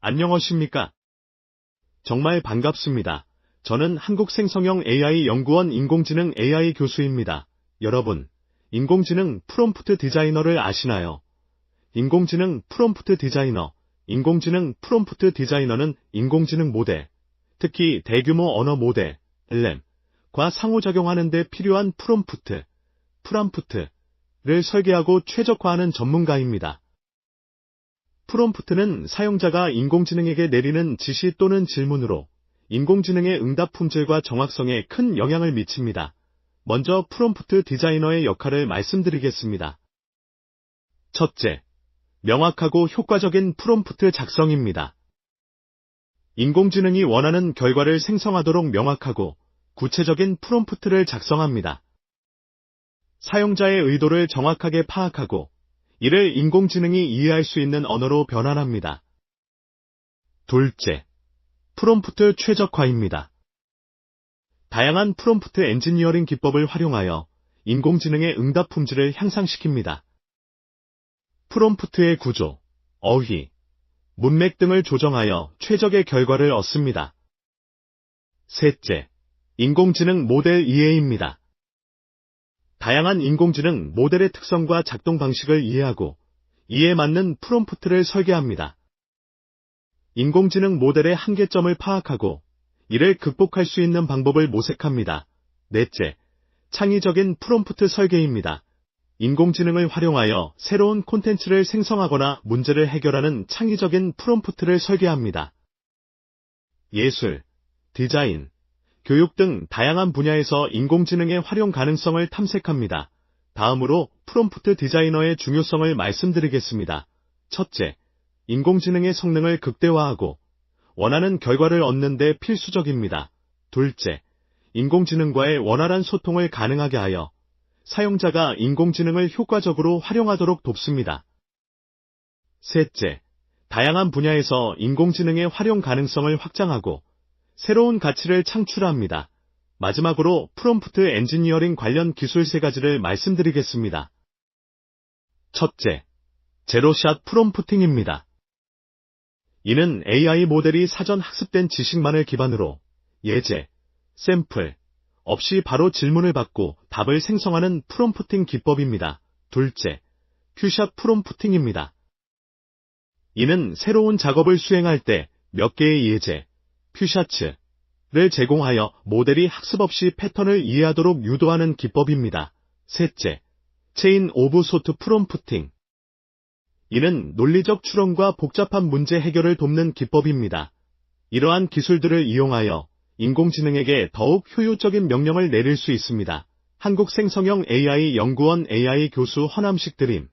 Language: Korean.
안녕하십니까? 정말 반갑습니다. 저는 한국생성형 AI 연구원 인공지능 AI 교수입니다. 여러분, 인공지능 프롬프트 디자이너를 아시나요? 인공지능 프롬프트 디자이너, 인공지능 프롬프트 디자이너는 인공지능 모델, 특히 대규모 언어 모델, LLM과 상호작용하는 데 필요한 프롬프트, 프람프트를 설계하고 최적화하는 전문가입니다. 프롬프트는 사용자가 인공지능에게 내리는 지시 또는 질문으로 인공지능의 응답 품질과 정확성에 큰 영향을 미칩니다. 먼저 프롬프트 디자이너의 역할을 말씀드리겠습니다. 첫째, 명확하고 효과적인 프롬프트 작성입니다. 인공지능이 원하는 결과를 생성하도록 명확하고 구체적인 프롬프트를 작성합니다. 사용자의 의도를 정확하게 파악하고 이를 인공지능이 이해할 수 있는 언어로 변환합니다. 둘째, 프롬프트 최적화입니다. 다양한 프롬프트 엔지니어링 기법을 활용하여 인공지능의 응답 품질을 향상시킵니다. 프롬프트의 구조, 어휘, 문맥 등을 조정하여 최적의 결과를 얻습니다. 셋째, 인공지능 모델 이해입니다. 다양한 인공지능 모델의 특성과 작동 방식을 이해하고 이에 맞는 프롬프트를 설계합니다. 인공지능 모델의 한계점을 파악하고 이를 극복할 수 있는 방법을 모색합니다. 넷째, 창의적인 프롬프트 설계입니다. 인공지능을 활용하여 새로운 콘텐츠를 생성하거나 문제를 해결하는 창의적인 프롬프트를 설계합니다. 예술, 디자인, 교육 등 다양한 분야에서 인공지능의 활용 가능성을 탐색합니다. 다음으로 프롬프트 디자이너의 중요성을 말씀드리겠습니다. 첫째, 인공지능의 성능을 극대화하고 원하는 결과를 얻는 데 필수적입니다. 둘째, 인공지능과의 원활한 소통을 가능하게 하여 사용자가 인공지능을 효과적으로 활용하도록 돕습니다. 셋째, 다양한 분야에서 인공지능의 활용 가능성을 확장하고 새로운 가치를 창출합니다. 마지막으로 프롬프트 엔지니어링 관련 기술 세 가지를 말씀드리겠습니다. 첫째, 제로샷 프롬프팅입니다. 이는 AI 모델이 사전 학습된 지식만을 기반으로 예제, 샘플, 없이 바로 질문을 받고 답을 생성하는 프롬프팅 기법입니다. 둘째, 큐샷 프롬프팅입니다. 이는 새로운 작업을 수행할 때 몇 개의 예제, 큐샤츠를 제공하여 모델이 학습 없이 패턴을 이해하도록 유도하는 기법입니다. 셋째, 체인 오브 소트 프롬프팅. 이는 논리적 추론과 복잡한 문제 해결을 돕는 기법입니다. 이러한 기술들을 이용하여 인공지능에게 더욱 효율적인 명령을 내릴 수 있습니다. 한국생성형 AI 연구원 AI 교수 허남식 드림